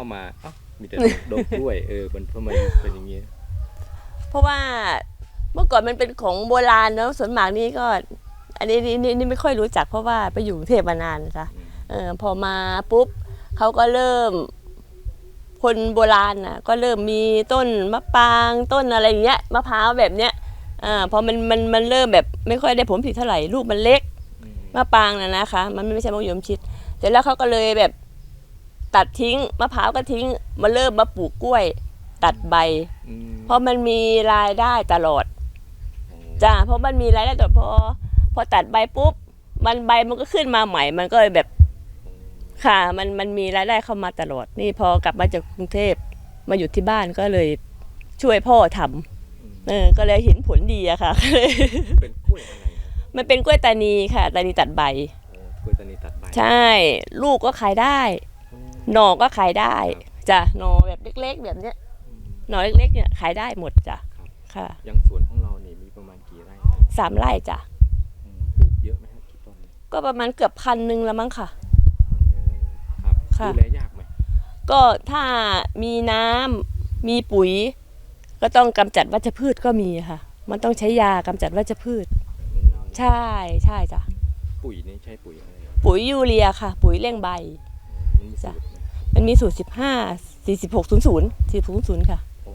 ามาเอ้ามีแต่ดอกกล้วยเออมันทำไมเป็นอย่างเงี้ยเพราะว่าเมื่อก่อนมันเป็นของโบราณเนาะส่วนมากนี่ก็ อันนี้นี่นี่นี่ไม่ค่อยรู้จักเพราะว่าไปอยู่กรุงเทพมานานจ้ะเออพอมาปุ๊บเขาก็เริ่ม คนโบราณน่ะ ก็เริ่มมีต้นมะปรางต้นอะไรอย่างเงี้ยมะพร้าวแบบเนี้ยอ่าพอมันมันมันเริ่มแบบไม่ค่อยได้ผลผลิตเท่าไหร่ลูกมันเล็กอืมมะปรางน่ะนะคะ มันไม่ใช่มะยมชิดแต่แล้วเขาก็เลยแบบ ตัดทิ้งมะพร้าวก็ทิ้งมาเริ่มมาปลูกกล้วย ตัดใบ อืมเพราะมันมีรายได้ตลอดอ๋อจ้าเพราะมันมีรายได้ตลอดพอพอตัดใบปุ๊บ มันใบมันก็ขึ้นมาใหม่ มันก็เลยแบบค่ะมันมันมีรายได้เข้ามาตลอด นี่พอกลับมาจากกรุงเทพมาอยู่ที่บ้านก็เลยช่วยพ่อทำเออก็เลยเห็นผลดีอะค่ะ เป็นกล้วยอะไรครับมันเป็นกล้วยตานีค่ะตานีตัดใบอ๋อกล้วยตานีตัดใบใช่ ลูกก็ขายได้อืม หน่อก็ขายได้ครับจ้ะหน่อแบบเล็ก ๆ แบบเนี้ยอืมหน่อเล็กๆเนี่ยขายได้หมดจ้ะครับค่ะอย่างสวนของเราเนี่ยมีประมาณกี่ไร่ครับสามไร่จ้ะอืมปลูกเยอะไหมครับกี่ต้นก็ประมาณเกือบพันหนึ่งแล้วมั้งค่ะครับค่ะ ดูแลยากไหมก็ถ้ามีน้ำมีปุ๋ย ก็ต้องกำจัดวัชพืชก็มีค่ะ มันต้องใช้ยากำจัดวัชพืช อืมใช่ใช่จ้ะปุ๋ยนี่ใช้ปุ๋ยอะไรครับปุ๋ยยูเรียค่ะ ปุ๋ยเร่งใบ อืมมันมีจ้ะสูตรไหมมันมีสูตร15 46 00 46 00ค่ะโอ้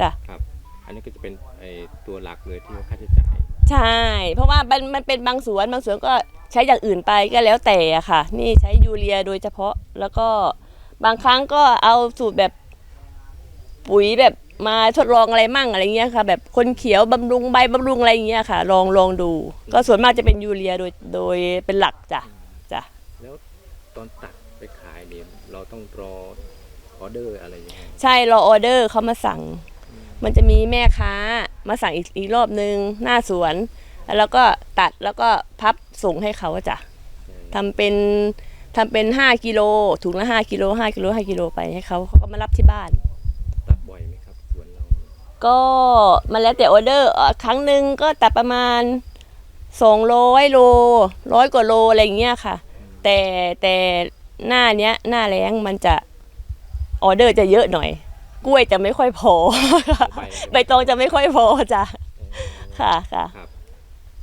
จ้ะครับ อันนี้ก็จะเป็นไอตัวหลักเลยที่ว่าค่าใช้จ่ายใช่ เพราะว่ามันมันเป็นบางสวนบางสวนก็ใช้อย่างอื่นไปก็แล้วแต่อะค่ะ นี่ใช้ยูเรียโดยเฉพาะแล้วก็บางครั้งก็เอาสูตรแบบปุ๋ยแบบมาทดลองอะไรมั่งอะไรเงี้ยค่ะ แบบคนเขียวบำรุงใบบำรุงอะไรอย่างเงี้ยค่ะ ลองลองดู ก็ส่วนมากจะเป็นยูเรียโดยโดยเป็นหลักจ้ะจ้ะแล้วตอนตัด ไปขายเนี่ยเราต้องรอออเดอร์อะไรยังไงใช่รอออเดอร์เขามาสั่ง มันจะมีแม่ค้ามาสั่งอีกอีกรอบนึงหน้าสวน แล้วก็ตัดแล้วก็พับส่งให้เขาอะจ้ะทำเป็นทำเป็นห้ากิโลถุงละห้ากิโลห้ากิโลห้ากิโลไปให้เขาเขาก็มารับที่บ้าน ตัดบ่อยไหมครับสวนเราก็มันแล้วแต่ออเดอร์เอ่อครั้งหนึ่งก็ตัดประมาณสองร้อยโลร้อยกว่าโลอะไรอย่างเงี้ยค่ะ แต่แต่ หน้าเนี้ย หน้าแรงมันจะออเดอร์จะเยอะหน่อย กล้วยจะไม่ค่อยพอ ใบตองจะไม่ค่อยพอจ้ะค่ะค่ะครับ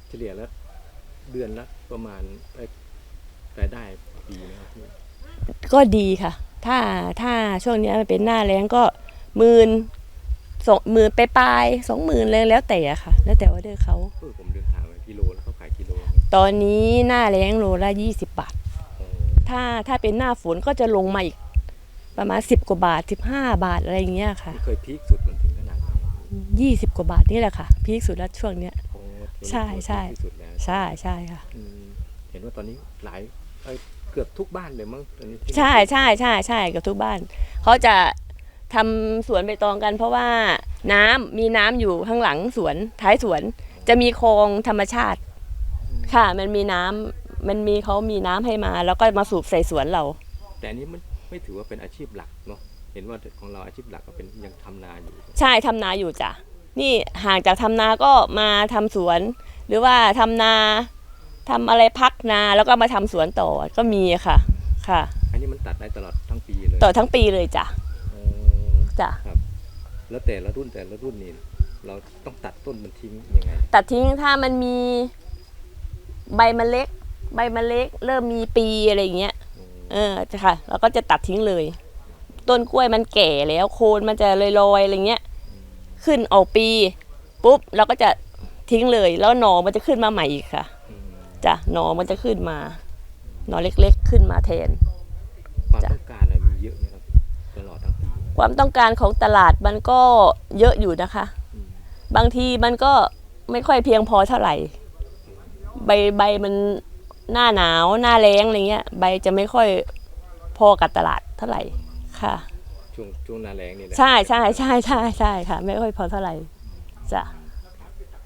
เฉลี่ยแล้ว เดือนละประมาณเอ้ยรายได้ดีนะครับพี่ก็ดีค่ะ ถ้าถ้าช่วงเนี้ยมันเป็นหน้าแรงก็หมื่นสองหมื่นไปปลายๆสองหมื่นเลยแล้วแต่อะค่ะ แล้วแต่ออเดอร์เขาเออผมเดินถามไปกิโลแล้วเขาขายกิโล ตอนนี้หน้าแรงโลละยี่สิบบาทโอ้ ถ้าถ้าเป็นหน้าฝนก็จะลงมาอีก ประมาณสิบกว่าบาทสิบห้าบาทอะไรอย่างเงี้ยค่ะมันเคยพีคสุดมันถึงขนาดไหนยี่สิบกว่าบาทนี่แหละค่ะ พีคสุดแล้วช่วงเนี้ย โอ้ใช่ใช่ พีคที่สุดแล้วใช่ใช่ค่ะ อืมเห็นว่าตอนนี้หลายเอ้ยเกือบทุกบ้านเลยมั้งตอนนี้ที่ใช่ใช่ใช่ใช่กับทุกบ้าน เขาจะทำสวนใบตองกัน เพราะว่าน้ำมีน้ำอยู่ข้างหลังสวนท้ายสวน จะมีคลองธรรมชาติ ค่ะ มันมีน้ำ มันมีเขามีน้ำให้มา แล้วก็มาสูบใส่สวนเรา แต่อันนี้มันไม่ถือว่าเป็นอาชีพหลักเนาะเห็นว่าของเราอาชีพหลักก็เป็นยังทำนาอยู่ ใช่ทำนาอยู่จ้ะนี่ห่างจากทำนาก็มาทำสวน หรือว่าทำนาทำอะไรพักนาแล้วก็มาทำสวนต่อก็มีค่ะค่ะ อันนี้มันตัดได้ตลอดทั้งปีเลยต่อทั้งปีเลยจ้ะโอ้จ้ะแล้วแต่ละรุ่นแต่ละรุ่นนี่เราต้องตัดต้นมันทิ้งยังไง ตัดทิ้งถ้ามันมีใบมันเล็ก ใบมันเล็ก เริ่มมีปีอะไรอย่างเงี้ยอืมเออจะค่ะเราก็จะตัดทิ้งเลย ต้นกล้วยมันแก่แล้วโคนมันจะลอยๆอะไรเงี้ย ขึ้นออกปี ปุ๊บเราก็จะทิ้งเลย แล้วหนอมันจะขึ้นมาใหม่อีกค่ะอืมจ้ะหนอมันจะขึ้นมา หนอเล็กๆ ขึ้นมาแทน ความจ้ะต้องการอะไรมีเยอะไหมครับตลอดทั้งปีความต้องการของตลาดมันก็เยอะอยู่นะคะอืมบางทีมันก็ไม่ค่อยเพียงพอเท่าไหร่ ใบใบมัน หน้าหนาวหน้าแรงอะไรเงี้ย ใบจะไม่ค่อยพอกับตลาดเท่าไหร่ค่ะ ช่วงช่วงหนาแรงนี่แหละ ใช่ใช่ใช่ใช่ใช่ค่ะ ไม่ค่อยพอเท่าไหร่จ้ะ